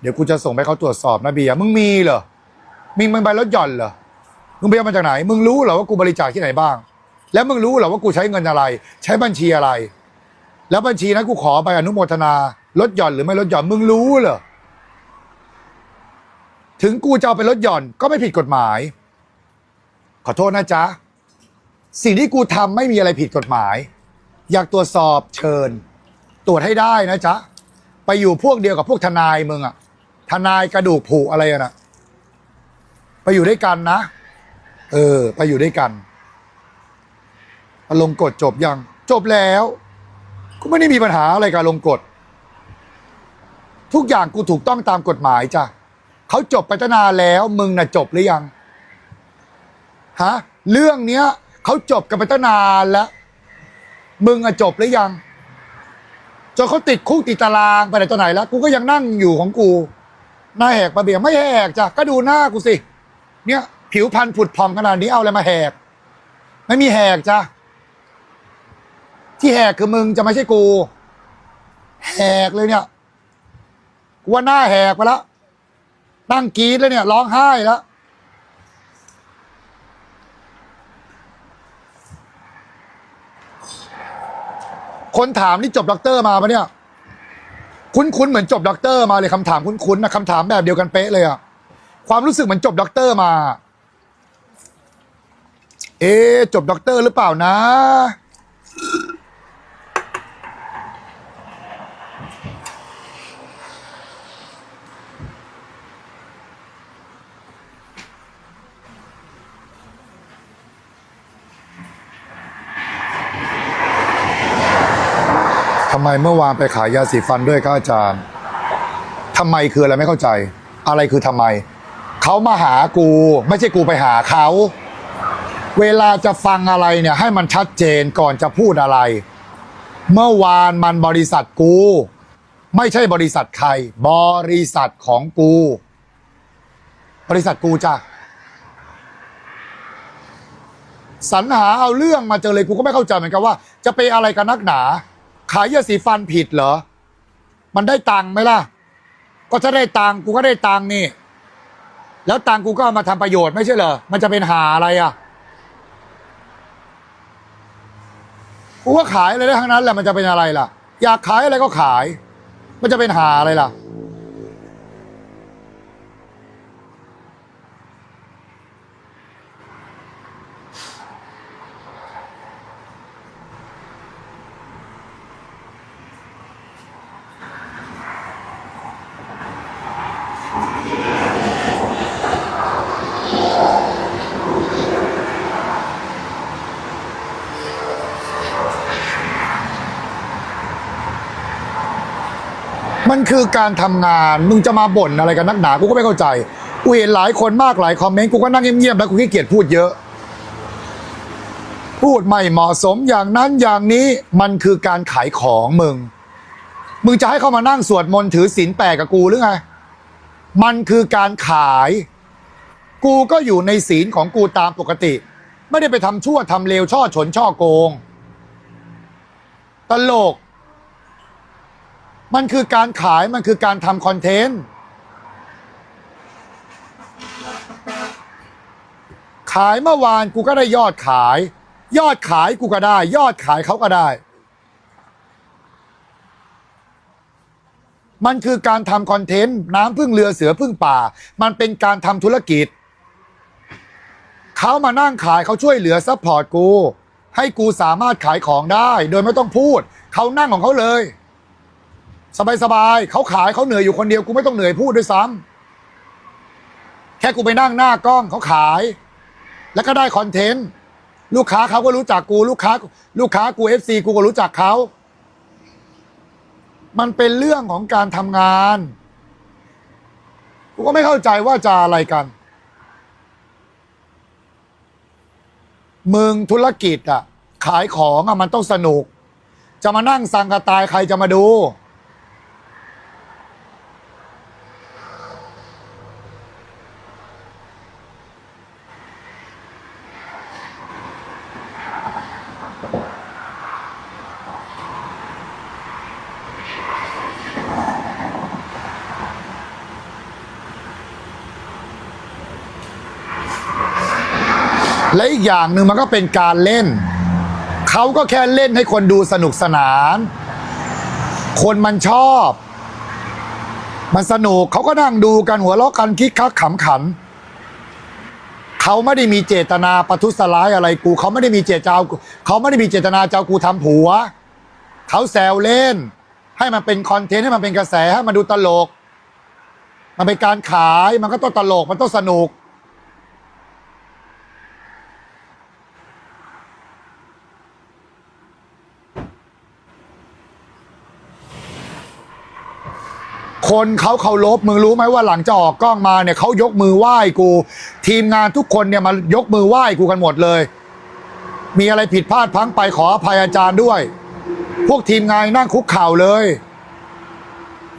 เดี๋ยวกูจะส่งไปเขาตรวจสอบนะเบียร์มึงมีเหรอมึงมันใบรถหย่อนเหรอมึงไปเอามาจากไหน มึงรู้เหรอว่ากูบริจาคที่ไหนบ้าง แล้วมึงรู้เหรอว่ากูใช้เงินอะไร ใช้บัญชีอะไร แล้วบัญชีนั้นกูขอไปอนุโมทนาลดหย่อนหรือไม่ลดหย่อนมึงรู้เหรอถึงกูจะเอาไปลดหย่อนก็ไม่ผิดกฎหมาย ขอโทษนะจ๊ะ สิ่งที่กูทำไม่มีอะไรผิดกฎหมาย อยากตรวจสอบเชิญ ตรวจให้ได้นะจ๊ะ ไปอยู่พวกเดียวกับพวกทนายมึงอะ ทนายกระดูกผุอะไรอะนะไปอยู่ด้วยกันนะ เออ ไปอยู่ด้วยกันอารมณ์กฎจบยัง จบแล้ว กูไม่ได้มีปัญหาอะไรกับอารมณ์กฎทุกอย่างกูถูกต้องตามกฎหมายจ้ะเขาจบไปตั้งนานแล้ว มึงน่ะจบหรือยังฮะเรื่องเนี้ยเขาจบกันไปตั้งนานแล้ว มึงอะจบหรือยังจนเขาติดคุกติดตารางไปไหนตัวไหนแล้ว กูก็ยังนั่งอยู่ของกู หน้าแหกมาเบียงไม่แหกจ้ะก็ดูหน้ากูสิ เนี่ยผิวพรรณผุดผ่องขนาดนี้เอาอะไรมาแหก ไม่มีแหกจ้ะที่แหกคือมึงจะไม่ใช่กู แหกเลยเนี่ยกูว่าหน้าแหกไปแล้วนั่งกรีดแล้วเนี่ยร้องไห้แล้วคนถามนี่จบด็อกเตอร์มาปะเนี่ย คุ้นๆเหมือนจบด็อกเตอร์มาเลยคำถามคุ้นๆนะคำถามแบบเดียวกันเป๊ะเลยอะความรู้สึกเหมือนจบด็อกเตอร์มา เอ๊ะจบด็อกเตอร์หรือเปล่านะ ทำไมเมื่อวานไปขายยาสีฟันด้วยครับอาจารย์ทำไมคืออะไรไม่เข้าใจ อะไรคือทำไม เขามาหากู ไม่ใช่กูไปหาเขา เวลาจะฟังอะไรเนี่ย ให้มันชัดเจนก่อนจะพูดอะไร เมื่อวานมันบริษัทกู ไม่ใช่บริษัทใคร บริษัทของกู บริษัทกูจ้ะสรรหาเอาเรื่องมาเจอเลยกูก็ไม่เข้าใจเหมือนกันว่า จะไปอะไรกันนักหนา ขายยาสีฟันผิดเหรอ มันได้ตังค์ไหมล่ะ ก็ถ้าได้ตังค์กูก็ได้ตังค์นี่ แล้วตังค์กูก็เอามาทำประโยชน์ไม่ใช่เหรอ มันจะเป็นหาอะไรอะ กูก็ขายอะไรได้ทั้งนั้นแหละมันจะเป็นอะไรล่ะ อยากขายอะไรก็ขาย มันจะเป็นหาอะไรล่ะ มันคือการทำงาน มึงจะมาบ่นอะไรกันนักหนา กูก็ไม่เข้าใจ กูเห็นหลายคนมากหลายคอมเมนต์ กูก็นั่งเงียบๆแล้วกูขี้เกียจพูดเยอะ พูดไม่เหมาะสมอย่างนั้นอย่างนี้ มันคือการขายของมึง มึงจะให้เขามานั่งสวดมนต์ถือศีลแปดกับกูหรือไง มันคือการขาย กูก็อยู่ในศีลของกูตามปกติ ไม่ได้ไปทำชั่วทำเลวช่อฉนช่อโกง ตลก มันคือการขายมันคือการทำคอนเทนต์ขายเมื่อวานกูก็ได้ยอดขาย ยอดขายกูก็ได้ ยอดขายเขาก็ได้ มันคือการทำคอนเทนต์น้ำพึ่งเรือเสือพึ่งป่า มันเป็นการทำธุรกิจเขามานั่งขายเขาช่วยเหลือซัพพอร์ตกู ให้กูสามารถขายของได้ โดยไม่ต้องพูด เขานั่งของเขาเลย สบายๆเขาขายเขาเหนื่อยอยู่คนเดียวกูไม่ต้องเหนื่อยพูดด้วยซ้ำแค่กูไปนั่งหน้ากล้องเขาขาย แล้วก็ได้คอนเทนต์ลูกค้าเขาก็รู้จักกูลูกค้า ลูกค้ากูเอฟซีกูก็รู้จักเขามันเป็นเรื่องของการทำงาน กูก็ไม่เข้าใจว่าจะอะไรกัน มึงธุรกิจอะขายของอะมันต้องสนุก จะมานั่งสังกะตายใครจะมาดู และอีกอย่างหนึ่งมันก็เป็นการเล่น เขาก็แค่เล่นให้คนดูสนุกสนาน คนมันชอบ มันสนุกเขาก็นั่งดูกันหัวเราะกันคิกคักขำขัน เขาไม่ได้มีเจตนาประทุษร้ายอะไรกู เขาไม่ได้มีเจตนาเขาไม่ได้มีเจตนาเจะเอากูทำผัว เขาแซวเล่น ให้มันเป็นคอนเทนต์ให้มันเป็นกระแสให้มันดูตลก มันเป็นการขายมันก็ต้องตลกมันต้องสนุก คนเขาเคารพมึงรู้ไหมว่าหลังจะออกกล้องมาเนี่ยเขายกมือไหว้กู ทีมงานทุกคนเนี่ยมายกมือไหว้กูกันหมดเลย มีอะไรผิดพลาดพังไปขออภัยอาจารย์ด้วย พวกทีมงานนั่งคุกเข่าเลย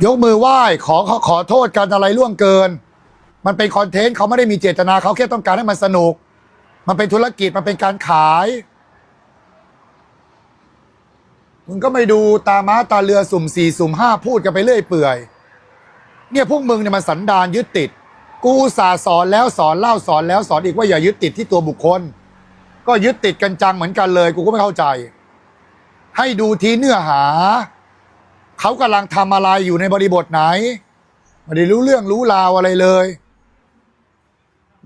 ยกมือไหว้ขอขอขอโทษกันอะไรล่วงเกิน มันเป็นคอนเทนต์เขาไม่ได้มีเจตนาเขาแค่ต้องการให้มันสนุก มันเป็นธุรกิจมันเป็นการขายมึงก็ไม่ดูตาม้าตาเรือสุ่มสี่สุ่มห้าพูดกันไปเรื่อยเปื่อย เนี่ยพวกมึงเนี่ยมันสันดานยึดติด กูสาสอนแล้วสอนเล่าสอนแล้วสอนอีกว่าอย่ายึดติดที่ตัวบุคคล ก็ยึดติดกันจังเหมือนกันเลย กูก็ไม่เข้าใจ ให้ดูทีเนื้อหา เขากำลังทำอะไรอยู่ในบริบทไหนไม่ได้รู้เรื่องรู้ราวอะไรเลย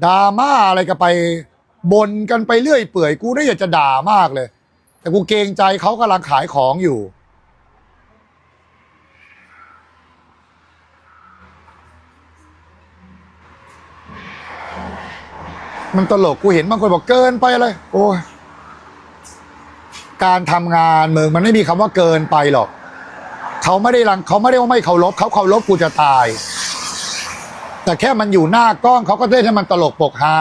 ดราม่าอะไรกันไปบนกันไปเรื่อยเปื่อย กูได้อยากจะด่ามากเลย แต่กูเกรงใจเขากำลังขายของอยู่ มันตลกกูเห็นบางคนบอกเกินไปอะไรโอ้ยการทำงานมึงมันไม่มีคำว่าเกินไปหรอกเขาไม่ได้รังเขาไม่ได้ว่าไม่เคารพเขาเคารพกูจะตาย แต่แค่มันอยู่หน้ากล้องเขาก็เล่นให้มันตลกปกฮา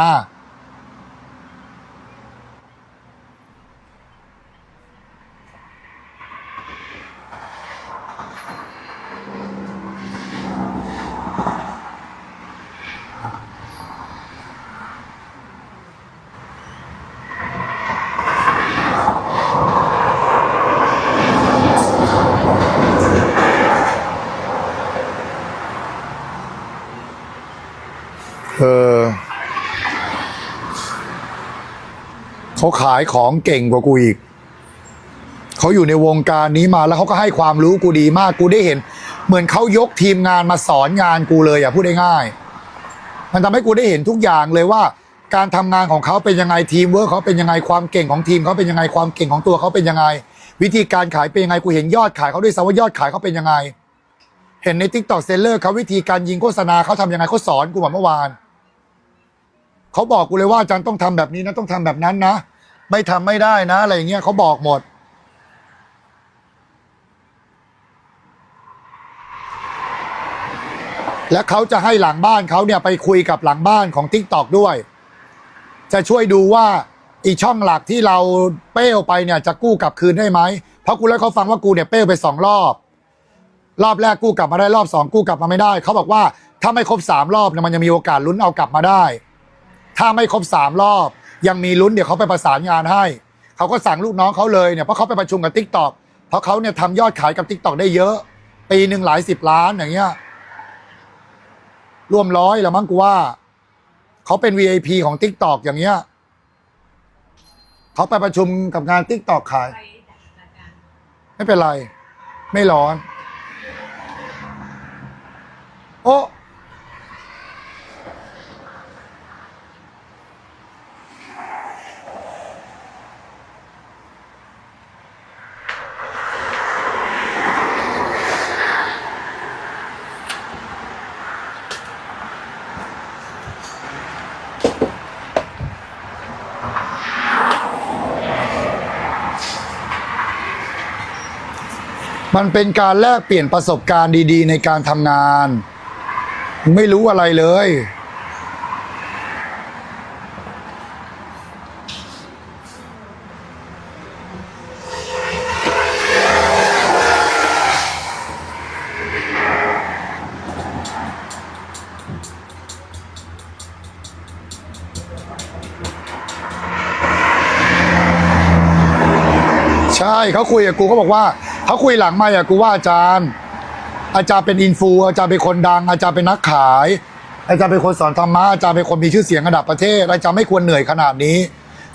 เขาขายของเก่งกว่ากูอีก เขาอยู่ในวงการนี้มาแล้วเขาก็ให้ความรู้กูดีมากกูได้เห็น เหมือนเขายกทีมงานมาสอนงานกูเลยอย่าพูดได้ง่าย มันทำให้กูได้เห็นทุกอย่างเลยว่า การทำงานของเขาเป็นยังไงทีมเวิร์คเขาเป็นยังไงความเก่งของทีมเขาเป็นยังไงความเก่งของตัวเขาเป็นยังไง วิธีการขายเป็นยังไงกูเห็นยอดขายเขาด้วยซ้ำว่ายอดขายเขาเป็นยังไง เห็นในทิกตอกเซลเลอร์เขาวิธีการยิงโฆษณาเขาทำยังไงเขาสอนกูแบบเมื่อวาน เขาบอกกูเลยว่าอาจารย์ต้องทำแบบนี้นะต้องทำแบบนั้นนะไม่ทำไม่ได้นะ อะไรอย่างเงี้ยเขาบอกหมด และเขาจะให้หลังบ้านเขาเนี่ยไปคุยกับหลังบ้านของ t ิ k t o k ด้วย จะช่วยดูว่าอีช่องหลักที่เราเป้วไปเนี่ยจะกู้กลับคืนได้ไหมเพราะกูแล้วเขาฟังว่ากูเนี่ยเป้วไปสองรอบ รอบแรกกู้กลับมาได้รอบสองกู้กลับมาไม่ได้เขาบอกว่าถ้าไม่ครบสามรอบเนี่ยมันยังมีโอกาสลุ้นเอากลับมาได้ ถ้าไม่ครบสามรอบ ยังมีลุ้นเดี๋ยวเขาไปประสานงานให้ เขาก็สั่งลูกน้องเขาเลยเนี่ยเพราะเขาไปประชุมกับทิกตอกเพราะเขาเนี่ยทำยอดขายกับทิกตอกได้เยอะ ปีหนึ่งหลายสิบล้านอย่างเงี้ยรวมร้อยแล้วมั้งกูว่า เขาเป็น VIP ของทิกตอกอย่างเงี้ยเขาไปประชุมกับงานทิกตอกขายไปจัดการไม่เป็นไร ไม่ร้อน โอ้ มันเป็นการแลกเปลี่ยนประสบการณ์ดี ๆ ในการทำงาน ไม่รู้อะไรเลย ใช่เขาคุยกับกูเขาบอกว่า เขาคุยหลังไม่อะกูว่าอาจารย์ อาจารย์เป็นอินฟูอาจารย์เป็นคนดัง อาจารย์เป็นนักขาย อาจารย์เป็นคนสอนธรรมะอาจารย์เป็นคนมีชื่อเสียงระดับประเทศอาจารย์ไม่ควรเหนื่อยขนาดนี้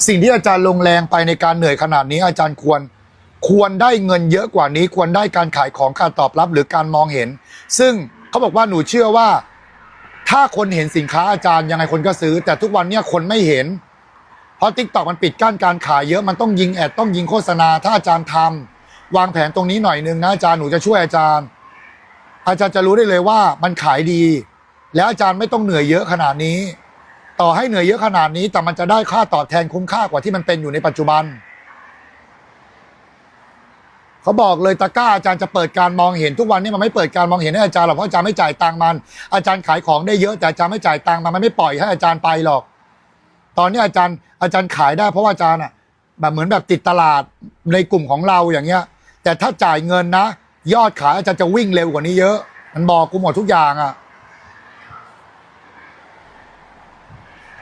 สิ่งที่อาจารย์ลงแรงไปในการเหนื่อยขนาดนี้ อาจารย์ควรควรได้เงินเยอะกว่านี้ควรได้การขายของการตอบรับหรือการมองเห็น ซึ่งเขาบอกว่าหนูเชื่อว่า ถ้าคนเห็นสินค้าอาจารย์ยังไงคนก็ซื้อ แต่ทุกวันเนี้ยคนไม่เห็น เพราะทิกตอกมันปิดกั้นการขายเยอะมันต้องยิงแอดต้องยิงโฆษณาถ้าอาจารย์ทำ วางแผนตรงนี้หน่อยนึงนะอาจารย์หนูจะช่วยอาจารย์ อาจารย์จะรู้ได้เลยว่ามันขายดี แล้วอาจารย์ไม่ต้องเหนื่อยเยอะขนาดนี้ ต่อให้เหนื่อยเยอะขนาดนี้ แต่มันจะได้ค่าตอบแทนคุ้มค่ากว่าที่มันเป็นอยู่ในปัจจุบันเขาบอกเลยตะกร้าอาจารย์จะเปิดการมองเห็นทุกวันนี้มันไม่เปิดการมองเห็นให้อาจารย์หรอกเพราะอาจารย์ไม่จ่ายตังค์มัน อาจารย์ขายของได้เยอะแต่อาจารย์ไม่จ่ายตังค์มันมันไม่ปล่อยให้อาจารย์ไปหรอก ตอนนี้อาจารย์อาจารย์ขายได้เพราะว่าอาจารย์อะแบบเหมือนแบบติดตลาดในกลุ่มของเราอย่างเงี้ย แต่ถ้าจ่ายเงินนะ ยอดขายอาจารย์จะวิ่งเร็วกว่านี้เยอะ มันบอกกูหมดทุกอย่างอะ